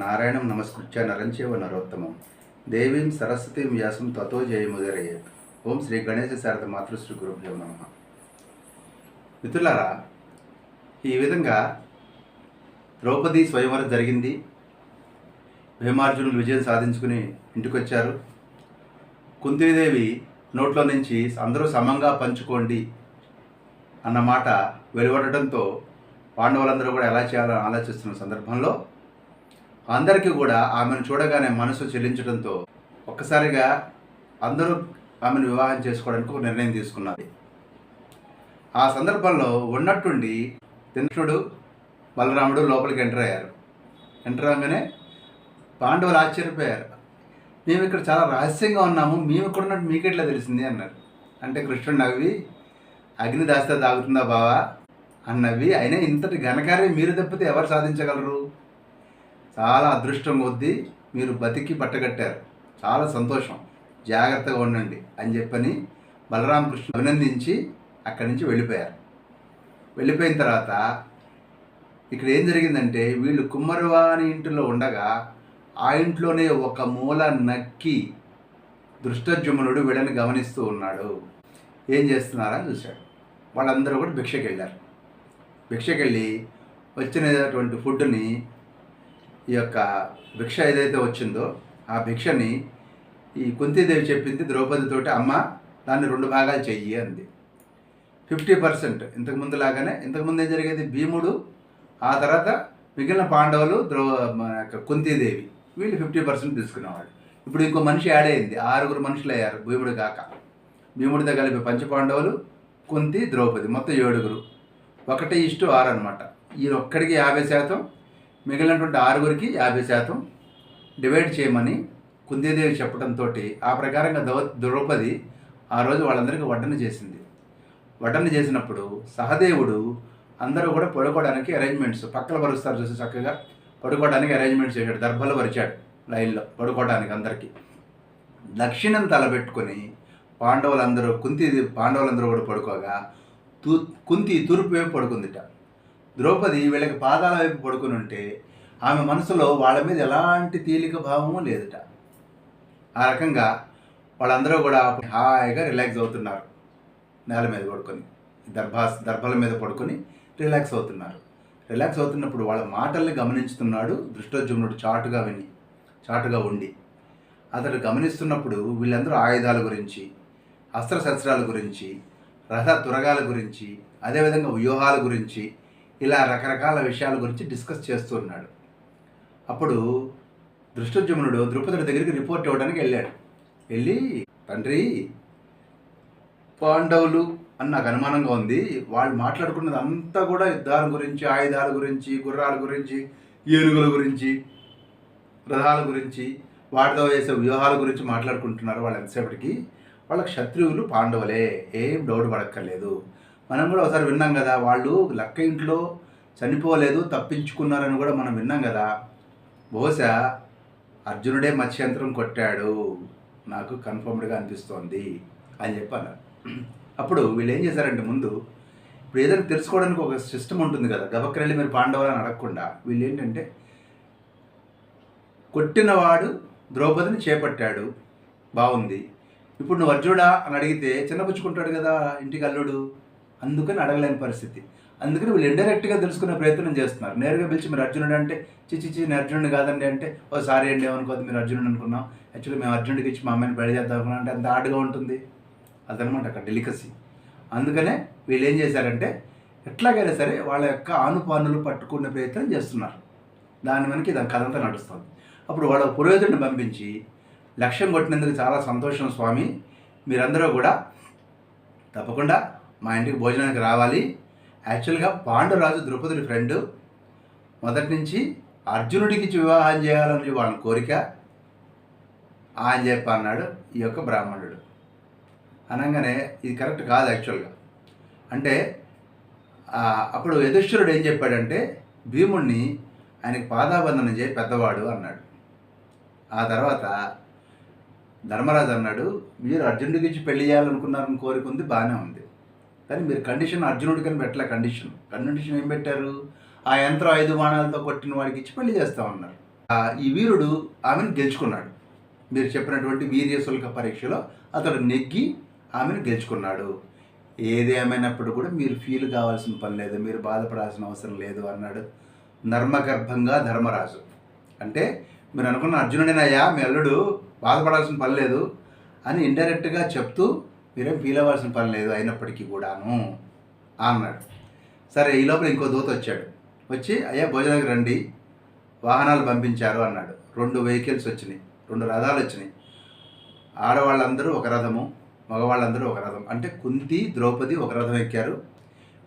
నారాయణం నమస్కృత్య నరంచేవ నరోత్తమం. దేవీం సరస్వతీం వ్యాసం తతో జయముదరయ్య ఓం శ్రీ గణేశ శారద మాతృశ్రీ గురుభ్యో నమ. మిత్రులారా ఈ విధంగా ద్రౌపది స్వయంవరం జరిగింది. భీమార్జునులు విజయం సాధించుకుని ఇంటికొచ్చారు. కుంతీదేవి నోట్లో నుంచి అందరూ సమంగా పంచుకోండి అన్న మాట వెలువడటంతో పాండవులందరూ కూడా ఎలా చేయాలని ఆలోచిస్తున్న సందర్భంలో అందరికీ కూడా ఆమెను చూడగానే మనసు చెల్లించడంతో ఒక్కసారిగా అందరూ ఆమెను వివాహం చేసుకోవడానికి ఒక నిర్ణయం తీసుకున్నది ఆ సందర్భంలో ఉన్నట్టుండి కృష్ణుడు బలరాముడు లోపలికి ఎంటర్ అయ్యారు. ఎంటర్ అవ్వగానే పాండవులు ఆశ్చర్యపోయారు. మేము ఇక్కడ చాలా రహస్యంగా ఉన్నాము. మేము ఇక్కడ ఉన్నట్టు మీకెట్లా తెలిసింది? అన్నారు. అంటే కృష్ణుడు నవ్వి అగ్ని దాస్తే తాగుతుందా బావా? అన్నవి అయినా ఇంతటి ఘనకార్యం మీరు తప్పితే ఎవరు సాధించగలరు? చాలా అదృష్టం కొద్దీ మీరు బతికి పట్టగట్టారు చాలా సంతోషం. జాగ్రత్తగా ఉండండి అని చెప్పని బలరామకృష్ణ అభినందించి అక్కడి నుంచి వెళ్ళిపోయారు. వెళ్ళిపోయిన తర్వాత ఇక్కడ ఏం జరిగిందంటే వీళ్ళు కుమ్మరవాణి ఇంటిలో ఉండగా ఆ ఇంట్లోనే ఒక మూల నక్కి దృష్టజుమ్నుడు వీళ్ళని గమనిస్తూ ఉన్నాడు. ఏం చేస్తున్నారని చూశాడు. వాళ్ళందరూ కూడా భిక్షకెళ్ళారు. భిక్షకెళ్ళి వచ్చినటువంటి ఫుడ్ని ఈ యొక్క భిక్ష ఏదైతే వచ్చిందో ఆ భిక్షని ఈ కుంతీదేవి చెప్పింది ద్రౌపదితోటి అమ్మ దాన్ని రెండు భాగాలు చెయ్యి అంది. ఫిఫ్టీ పర్సెంట్ ఇంతకుముందు లాగానే. ఇంతకుముందు ఏం జరిగేది? భీముడు ఆ తర్వాత మిగిలిన పాండవులు ద్రౌ మన యొక్క కుంతీదేవి వీళ్ళు ఫిఫ్టీ పర్సెంట్ తీసుకునేవాళ్ళు. ఇప్పుడు ఇంకో మనిషి యాడ్ అయింది. ఆరుగురు మనుషులు అయ్యారు భీముడు కాక. భీముడితో కలిపి పంచపాండవులు కుంతి ద్రౌపది మొత్తం ఏడుగురు. ఒకటి ఇష్టు ఆరు అనమాట ఈయన ఒక్కడికి యాభై శాతం మిగిలినటువంటి ఆరుగురికి యాభై శాతం డివైడ్ చేయమని కుందేదేవి చెప్పడంతో ఆ ప్రకారంగా దౌ ద్రౌపది ఆ రోజు వాళ్ళందరికీ వడ్డన చేసింది. వడ్డన చేసినప్పుడు సహదేవుడు అందరూ కూడా పడుకోవడానికి అరేంజ్మెంట్స్ పక్కల పరుస్తారు చూసి చక్కగా. పడుకోవడానికి అరేంజ్మెంట్స్ చేశాడు దర్భలు పరిచాడు లైన్లో పడుకోవడానికి అందరికీ. దక్షిణం తలబెట్టుకొని పాండవులందరూ కుంతి పాండవులందరూ కూడా పడుకోగా తూ కుంతి తూర్పు వైపు పడుకుందిట. ద్రౌపది వీళ్ళకి పాదాల వైపు పడుకుని ఉంటే ఆమె మనసులో వాళ్ళ మీద ఎలాంటి తేలిక భావము లేదట. ఆ రకంగా వాళ్ళందరూ కూడా హాయిగా రిలాక్స్ అవుతున్నారు. నేల మీద పడుకొని దర్భా దర్భల మీద పడుకొని రిలాక్స్ అవుతున్నారు. రిలాక్స్ అవుతున్నప్పుడు వాళ్ళ మాటల్ని గమనించుతున్నాడు దృష్టోద్యుమ్నుడు చాటుగా విని చాటుగా ఉండి. అతడు గమనిస్తున్నప్పుడు వీళ్ళందరూ ఆయుధాల గురించి అస్త్రశస్త్రాల గురించి రథ తురగాల గురించి అదేవిధంగా వ్యూహాల గురించి ఇలా రకరకాల విషయాల గురించి డిస్కస్ చేస్తూ ఉన్నాడు అప్పుడు దృష్టోద్యమునుడు ద్రుపదుడి దగ్గరికి రిపోర్ట్ ఇవ్వడానికి వెళ్ళాడు. వెళ్ళి తండ్రి పాండవులు అని నాకు అనుమానంగా ఉంది. వాళ్ళు మాట్లాడుకున్నది అంతా కూడా యుద్ధాల గురించి ఆయుధాల గురించి గుర్రాల గురించి ఏనుగుల గురించి రథాల గురించి వాటితో వేసే వ్యూహాల గురించి మాట్లాడుకుంటున్నారు వాళ్ళు ఎంతసేపటికి. వాళ్ళ శత్రువులు పాండవులే. ఏం డౌట్ పడక్కర్లేదు. మనం కూడా ఒకసారి విన్నాం కదా వాళ్ళు లక్క ఇంట్లో చనిపోలేదు తప్పించుకున్నారని కూడా మనం విన్నాం కదా. బహుశా అర్జునుడే మత్స్యంత్రం కొట్టాడు నాకు కన్ఫర్మ్డ్గా అనిపిస్తోంది అని చెప్పాను అప్పుడు వీళ్ళు ఏం చేశారంటే ముందు ఇప్పుడు ఏదైనా తెలుసుకోవడానికి ఒక సిస్టమ్ ఉంటుంది కదా గబక్కరెళ్ళి మీరు పాండవులని అడగకుండా. వీళ్ళు ఏంటంటే కొట్టినవాడు ద్రౌపదిని చేపట్టాడు బాగుంది ఇప్పుడు నువ్వు అర్జునుడా అని అడిగితే చిన్నపుచ్చుకుంటాడు కదా ఇంటికి అల్లుడు. అందుకని అడగలేని పరిస్థితి. అందుకని వీళ్ళు ఇండైరెక్ట్గా తెలుసుకునే ప్రయత్నం చేస్తున్నారు. నేరుగా పిలిచి మీరు అర్జునుడు అంటే చిచి చి నేను అర్జునుడు కాదండి అంటే ఓ సారీ అండి ఏమనుకోద్దు మీరు అర్జునుడు అనుకున్నాం. యాక్చువల్లీ మేము అర్జునుడికి ఇచ్చి మా అమ్మాయిని పెళ్ళి చేద్దాం అనుకున్నాం. అంటే అంత ఆడుగా ఉంటుంది. అదనమాట అక్కడ డెలికసీ. అందుకనే వీళ్ళు ఏం చేశారంటే ఎట్లాగైనా సరే వాళ్ళ యొక్క ఆనుపానులు పట్టుకునే ప్రయత్నం చేస్తున్నారు. దాని మనకి దాని కథ అంతా నడుస్తుంది. అప్పుడు వాళ్ళ పురోహితుడిని పంపించి లక్ష్యం కొట్టినందుకు చాలా సంతోషం స్వామి. మీరందరూ కూడా తప్పకుండా మా ఇంటికి భోజనానికి రావాలి. యాక్చువల్గా పాండురాజు ద్రౌపదుడి ఫ్రెండ్. మొదటి నుంచి అర్జునుడికి ఇచ్చి వివాహం చేయాలని వాళ్ళ కోరిక. అని చెప్పి అన్నాడు ఈ యొక్క బ్రాహ్మణుడు. అనగానే ఇది కరెక్ట్ కాదు యాక్చువల్గా. అంటే అప్పుడు యధిష్ఠిరుడు ఏం చెప్పాడంటే భీముణ్ణి ఆయనకి పాదాబంధనం చేయి పెద్దవాడు అన్నాడు. ఆ తర్వాత ధర్మరాజు అన్నాడు మీరు అర్జునుడికి ఇచ్చి పెళ్ళి చేయాలనుకున్నారని కోరిక ఉంది బాగానే ఉంది. కానీ మీరు కండిషన్ అర్జునుడి కానీ పెట్టలే కండిషన్ కండిషన్ ఏం పెట్టారు? ఆ యంత్రం ఐదు బాణాలతో కొట్టిన వాడికి ఇచ్చి పెళ్ళి చేస్తామన్నారు ఈ వీరుడు ఆమెను గెలుచుకున్నాడు. మీరు చెప్పినటువంటి వీర్యశుల్క పరీక్షలో అతడు నెగ్గి ఆమెను గెలుచుకున్నాడు. ఏదేమైనప్పుడు కూడా మీరు ఫీల్ కావాల్సిన పని లేదు మీరు బాధపడాల్సిన అవసరం లేదు అన్నాడు నర్మగర్భంగా ధర్మరాజు. అంటే మీరు అనుకున్న అర్జునుడినయ్యా మీ అల్లుడు బాధపడాల్సిన పని లేదు అని ఇండైరెక్ట్గా చెప్తూ మీరేం ఫీల్ అవ్వాల్సిన పని లేదు అయినప్పటికీ కూడాను అన్నాడు. సరే ఈ లోపల ఇంకో దూత వచ్చాడు. వచ్చి అయ్యా భోజనానికి రండి. వాహనాలు పంపించారు అన్నాడు. రెండు వెహికల్స్ వచ్చినాయి. రెండు రథాలు వచ్చినాయి. ఆడవాళ్ళందరూ ఒక రథము మగవాళ్ళందరూ ఒక రథం. అంటే కుంతి ద్రౌపది ఒక రథం ఎక్కారు.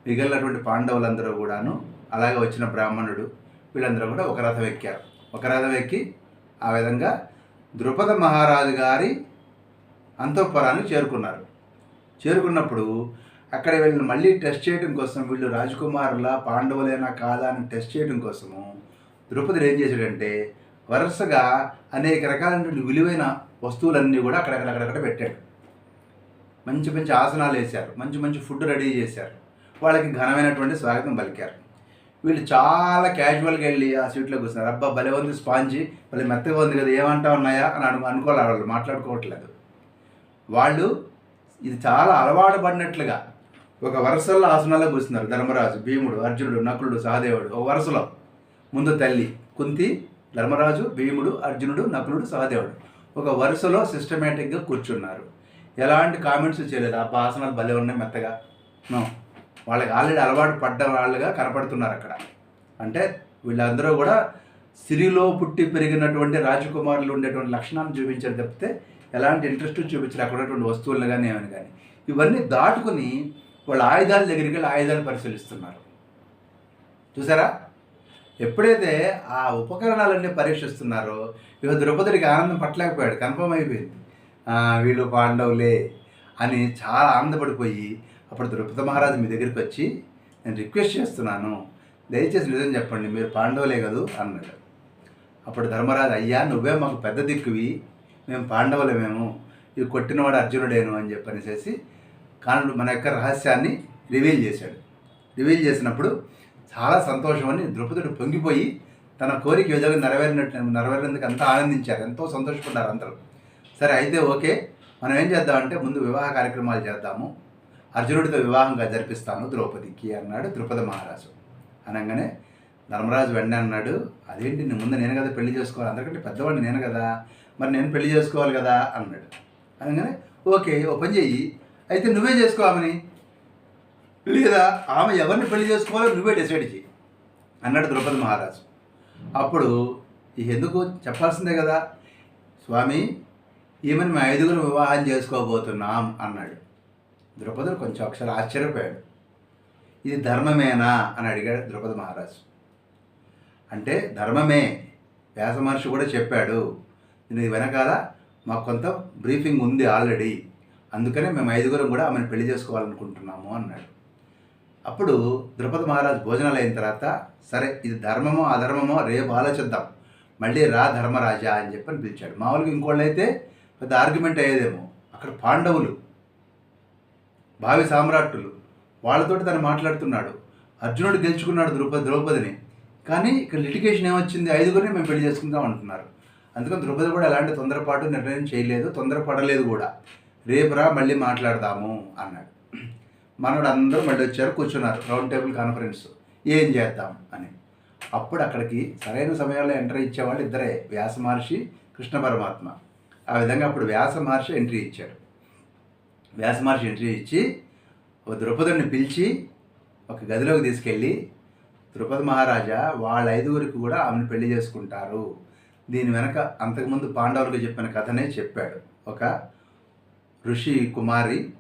మిగిలినటువంటి పాండవులందరూ కూడాను అలాగే వచ్చిన బ్రాహ్మణుడు వీళ్ళందరూ కూడా ఒక రథం ఎక్కారు. ఒక రథం ఎక్కి ఆ విధంగా ద్రుపద మహారాజు గారి అంతఃపురానికి చేరుకున్నారు. చేరుకున్నప్పుడు అక్కడ వీళ్ళని మళ్ళీ టెస్ట్ చేయడం కోసం వీళ్ళు రాజకుమారులా పాండవులైనా కాదా అని టెస్ట్ చేయడం కోసము ద్రౌపది ఏం చేశాడంటే వరుసగా అనేక రకాలైనటువంటి విలువైన వస్తువులన్నీ కూడా అక్కడక్కడక్కడ పెట్టాడు. మంచి మంచి ఆసనాలు వేశారు. మంచి మంచి ఫుడ్ రెడీ చేశారు. వాళ్ళకి ఘనమైనటువంటి స్వాగతం పలికారు. వీళ్ళు చాలా క్యాజువల్గా వెళ్ళి ఆ సీట్లో కూర్చున్నారు. అబ్బా భలే ఉంది స్పాంజి. భలే మెత్తగా ఉంది కదా ఏమంటా ఉన్నాయా అని అను అనుకోవాలి వాళ్ళు. మాట్లాడుకోవట్లేదు. వాళ్ళు ఇది చాలా అలవాటు పడినట్లుగా ఒక వరుసల్లో ఆసనాల్లో కూర్చున్నారు ధర్మరాజు భీముడు అర్జునుడు నకులుడు సహదేవుడు. ఒక వరుసలో. ముందు తల్లి కుంతి ధర్మరాజు భీముడు అర్జునుడు నకులుడు సహదేవుడు. ఒక వరుసలో సిస్టమేటిక్గా కూర్చున్నారు. ఎలాంటి కామెంట్స్ చేయలేదు. ఆ ఆసనాలు భలే ఉన్నాయి మెత్తగా. వాళ్ళకి ఆల్రెడీ అలవాటు పడ్డ వాళ్ళుగా కనపడుతున్నారు అక్కడ. అంటే వీళ్ళందరూ కూడా సిరిలో పుట్టి పెరిగినటువంటి రాజకుమారులు ఉండేటువంటి లక్షణాన్ని చూపించారు తప్పితే ఎలాంటి ఇంట్రెస్ట్ చూపించారు అక్కడ ఉన్నటువంటి వస్తువులను కానీ ఏమైనా కానీ ఇవన్నీ దాటుకుని వాళ్ళ ఆయుధాల దగ్గరికి వెళ్ళి ఆయుధాలు పరిశీలిస్తున్నారు. చూసారా? ఎప్పుడైతే ఆ ఉపకరణాలన్నీ పరీక్షిస్తున్నారో ఇక ద్రౌపదికి ఆనందం పట్టలేకపోయాడు కన్ఫర్మ్ అయిపోయింది. వీళ్ళు పాండవులే అని చాలా ఆనందపడిపోయి అప్పుడు ద్రౌపది మహారాజు మీ దగ్గరికి వచ్చి నేను రిక్వెస్ట్ చేస్తున్నాను. దయచేసి నిజం చెప్పండి మీరు పాండవులే కదూ అన్నాడు. అప్పుడు ధర్మరాజు అయ్యా నువ్వే మాకు పెద్ద దిక్కువి. మేము పాండవులమేము ఇది కొట్టినవాడు అర్జునుడేను అని చెప్పనేసేసి కానుడు మన యొక్క రహస్యాన్ని రివీల్ చేశాడు. రివీల్ చేసినప్పుడు చాలా సంతోషం అని ద్రౌపదుడు పొంగిపోయి తన కోరిక ఈ నెరవేరినట్టు నెరవేరినందుకు అంతా ఆనందించారు. ఎంతో సంతోషపడ్డారు అందరూ. సరే అయితే ఓకే మనం ఏం చేద్దామంటే ముందు వివాహ కార్యక్రమాలు చేద్దాము. అర్జునుడితో వివాహంగా జరిపిస్తాము ద్రౌపదికి అన్నాడు ద్రుపద మహారాజు. అనగానే ధర్మరాజు వెంటనే అన్నాడు అదేంటి నేను ముందు నేను కదా పెళ్ళి చేసుకోవాలి. అందరికంటే పెద్దవాడిని నేను కదా. మరి నేను పెళ్ళి చేసుకోవాలి కదా అన్నాడు. అనగానే ఓకే ఓ పని చెయ్యి. అయితే నువ్వే చేసుకో ఆమెని. లేదా ఆమె ఎవరిని పెళ్ళి చేసుకోవాలో నువ్వే డిసైడ్ చెయ్యి అన్నాడు ద్రౌపది మహారాజు. అప్పుడు ఎందుకు చెప్పాల్సిందే కదా. స్వామి ఈమెను మేము ఐదుగురు వివాహం చేసుకోబోతున్నాం అన్నాడు. ద్రౌపదుడు కొంచెం ఒకసారి ఆశ్చర్యపోయాడు. ఇది ధర్మమేనా అని అడిగాడు ద్రౌపది మహారాజు. అంటే ధర్మమే వ్యాస మహర్షి కూడా చెప్పాడు. దీని వెనకాల మాకు కొంత బ్రీఫింగ్ ఉంది ఆల్రెడీ అందుకనే మేము ఐదుగురం కూడా ఆమెను పెళ్ళి చేసుకోవాలనుకుంటున్నాము అన్నాడు. అప్పుడు ద్రౌపది మహారాజ్ భోజనాలు అయిన తర్వాత సరే ఇది ధర్మమో అధర్మమో రేపు ఆలోచిద్దాం. మళ్ళీ రా ధర్మరాజా అని చెప్పని పిలిచాడు. మామూలుగా ఇంకోళ్ళు అయితే పెద్ద ఆర్గ్యుమెంట్ అయ్యేదేమో. అక్కడ పాండవులు భావి సామ్రాట్టులు వాళ్ళతోటి తను మాట్లాడుతున్నాడు. అర్జునుడు గెలుచుకున్నాడు ద్రౌపది ద్రౌపదిని. కానీ ఇక్కడ లిటిగేషన్ ఏమొచ్చింది? ఐదుగురిని మేము పెళ్ళి చేసుకుందాం అంటున్నారు. అందుకని ద్రౌపది కూడా ఎలాంటి తొందరపాటు నిర్ణయం చేయలేదు తొందరపడలేదు కూడా. రేపురా మళ్ళీ మాట్లాడదాము అన్నాడు. మనోడు అందరూ మళ్ళీ వచ్చారు కూర్చున్నారు రౌండ్ టేబుల్ కాన్ఫరెన్స్ ఏం చేద్దాం? అని. అప్పుడు అక్కడికి సరైన సమయంలో ఎంట్రీ ఇచ్చేవాళ్ళు ఇద్దరే వ్యాస మహర్షి కృష్ణ పరమాత్మ. ఆ విధంగా అప్పుడు వ్యాస మహర్షి ఎంట్రీ ఇచ్చాడు. వ్యాస మహర్షి ఎంట్రీ ఇచ్చి ఒక ద్రౌపదుడిని పిలిచి ఒక గదిలోకి తీసుకెళ్ళి ద్రుపద మహారాజా వాళ్ళ ఐదుగురికి కూడా ఆమెను పెళ్ళి చేసుకుంటారు. దీని వెనక అంతకుముందు పాండవులకు చెప్పిన కథనే చెప్పాడు. ఒక ఋషి కుమారి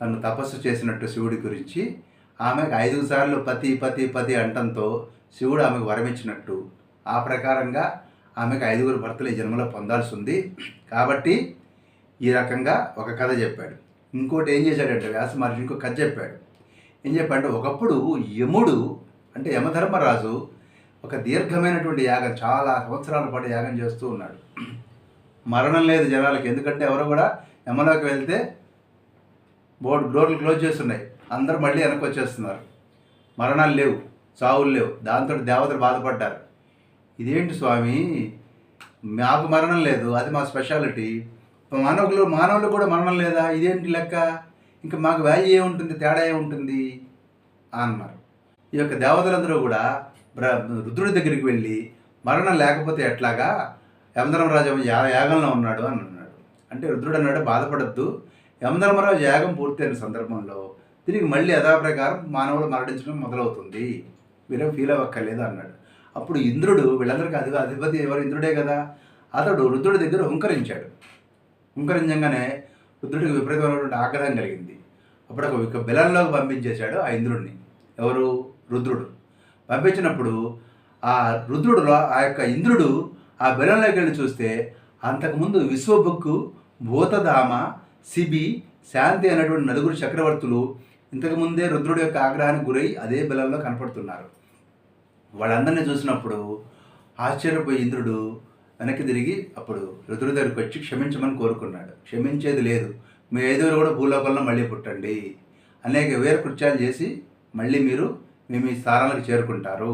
తను తపస్సు చేసినట్టు శివుడి గురించి ఆమెకు ఐదు సార్లు పతి పతి పతి అంటంతో శివుడు ఆమెకు వరమిచ్చినట్టు. ఆ ప్రకారంగా ఆమెకు ఐదుగురు భర్తలు ఈ జన్మలో పొందాల్సి ఉంది కాబట్టి ఈ రకంగా ఒక కథ చెప్పాడు. ఇంకోటి ఏం చేశాడంటే వ్యాస మహర్షి ఇంకో కథ చెప్పాడు. ఏం చెప్పాడంటే ఒకప్పుడు యముడు అంటే యమధర్మరాజు ఒక దీర్ఘమైనటువంటి యాగం చాలా సంవత్సరాల పాటు యాగం చేస్తూ ఉన్నాడు. మరణం లేదు జనాలకి ఎందుకంటే ఎవరు కూడా యమలోకి వెళ్తే బోర్డు డోర్లు క్లోజ్ చేస్తున్నాయి. అందరూ మళ్ళీ వెనక్కి వచ్చేస్తున్నారు. మరణాలు లేవు చావులు లేవు. దాంతో దేవతలు బాధపడ్డారు. ఇదేంటి స్వామి? మాకు మరణం లేదు అది మా స్పెషాలిటీ. మానవులు మానవులు కూడా మరణం లేదా? ఇదేంటి లెక్క? ఇంకా మాకు వాల్యూ ఏముంటుంది తేడా ఏముంటుంది? అన్నారు. ఈ యొక్క దేవతలందరూ కూడా రుద్రుడి దగ్గరికి వెళ్ళి మరణం లేకపోతే ఎట్లాగా? యమధర్మరాజు యా యాగంలో ఉన్నాడు అని అన్నాడు. అంటే రుద్రుడు అన్నాడు బాధపడద్దు. యమధర్మరాజు యాగం పూర్తయిన సందర్భంలో తిరిగి మళ్ళీ యథాప్రకారం మానవులు మరణించడం మొదలవుతుంది. మీరేం ఫీల్ అవ్వక్కర్లేదు అన్నాడు. అప్పుడు ఇంద్రుడు వీళ్ళందరికీ అధిప అధిపతి ఎవరు? ఇంద్రుడే కదా. అతడు రుద్రుడి దగ్గర హుంకరించాడు. హుంకరించగానే రుద్రుడికి విపరీతమైనటువంటి ఆగ్రహం కలిగింది. అప్పుడు ఒక బిలంలోకి పంపించేశాడు ఆ ఇంద్రుడిని ఎవరు? రుద్రుడు. పంపించినప్పుడు ఆ రుద్రుడు ఆ యొక్క ఇంద్రుడు ఆ బెలంలోకి వెళ్ళి చూస్తే అంతకుముందు విశ్వబుక్కు భూతధామ సిబి శాంతి అనేటువంటి నలుగురు చక్రవర్తులు ఇంతకుముందే రుద్రుడి యొక్క ఆగ్రహానికి గురై అదే బెలంలో కనపడుతున్నారు. వాళ్ళందరినీ చూసినప్పుడు ఆశ్చర్యపోయి ఇంద్రుడు వెనక్కి తిరిగి అప్పుడు రుద్రుడి దగ్గరికి వచ్చి క్షమించమని కోరుకున్నాడు. క్షమించేది లేదు. మీ ఐదుగురు కూడా భూలోకంలో మళ్ళీ పుట్టండి. అనేక వేరు కృత్యాలు చేసి మళ్ళీ మీరు మీ మీ స్థానాలకు చేరుకుంటారు.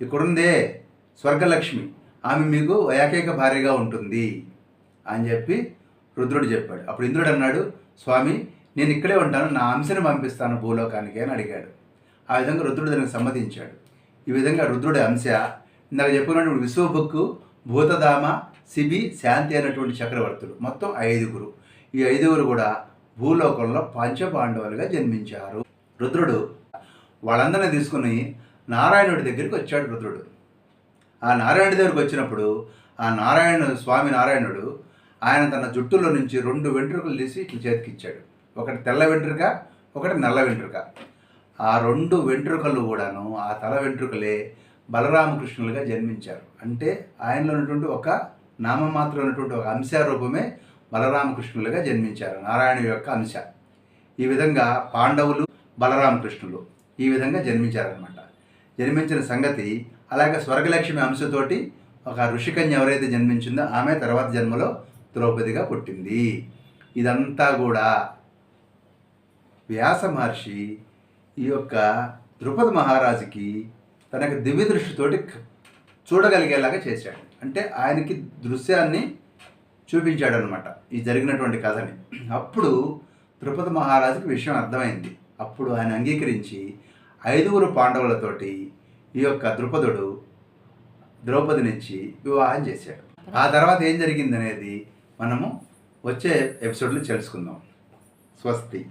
ఇక్కడుందే స్వర్గలక్ష్మి. ఆమె మీకు ఏకైక భార్యగా ఉంటుంది అని చెప్పి రుద్రుడు చెప్పాడు. అప్పుడు ఇంద్రుడు అన్నాడు స్వామి నేను ఇక్కడే ఉంటాను నా అంశని పంపిస్తాను భూలోకానికి అని అడిగాడు. ఆ విధంగా రుద్రుడు దానికి సమ్మతించాడు. ఈ విధంగా రుద్రుడి అంశ ఇందాక చెప్పుకున్నటువంటి విశ్వబుక్కు భూతధామ సిబి శాంతి అనేటువంటి చక్రవర్తులు మొత్తం ఐదుగురు. ఈ ఐదుగురు కూడా భూలోకంలో పంచపాండవులుగా జన్మించారు. రుద్రుడు వాళ్ళందరినీ తీసుకుని నారాయణుడి దగ్గరికి వచ్చాడు రుద్రుడు. ఆ నారాయణుడి దగ్గరికి వచ్చినప్పుడు ఆ నారాయణ స్వామి నారాయణుడు ఆయన తన జుట్టులో నుంచి రెండు వెంట్రుకలు తీసి ఇట్లా చేతికిచ్చాడు. ఒకటి తెల్ల వెంట్రుక ఒకటి నల్ల వెంట్రుక. ఆ రెండు వెంట్రుకలు కూడాను ఆ తల వెంట్రుకలే బలరామకృష్ణులుగా జన్మించారు. అంటే ఆయనలో ఉన్నటువంటి ఒక నామమాత్రం ఉన్నటువంటి ఒక అంశ రూపమే బలరామకృష్ణులుగా జన్మించారు. నారాయణ యొక్క అంశ. ఈ విధంగా పాండవులు బలరామకృష్ణులు. ఈ విధంగా జన్మించారనమాట జన్మించిన సంగతి అలాగే స్వర్గలక్ష్మి అంశతోటి ఒక ఋషికన్య ఎవరైతే జన్మించిందో ఆమె తర్వాత జన్మలో ద్రౌపదిగా పుట్టింది. ఇదంతా కూడా వ్యాస మహర్షి ఈ యొక్క ద్రుపద మహారాజుకి తనకు దివ్య దృష్టితోటి చూడగలిగేలాగా చేశాడు. అంటే ఆయనకి దృశ్యాన్ని చూపించాడు అనమాట ఈ జరిగినటువంటి కథని. అప్పుడు ద్రుపద మహారాజుకి విషయం అర్థమైంది. అప్పుడు ఆయన అంగీకరించి ఐదుగురు పాండవులతోటి ఈ యొక్క ద్రుపదుడు ద్రౌపదినిచ్చి వివాహం చేశాడు. ఆ తర్వాత ఏం జరిగిందనేది మనము వచ్చే ఎపిసోడ్లో తెలుసుకుందాం. స్వస్తి.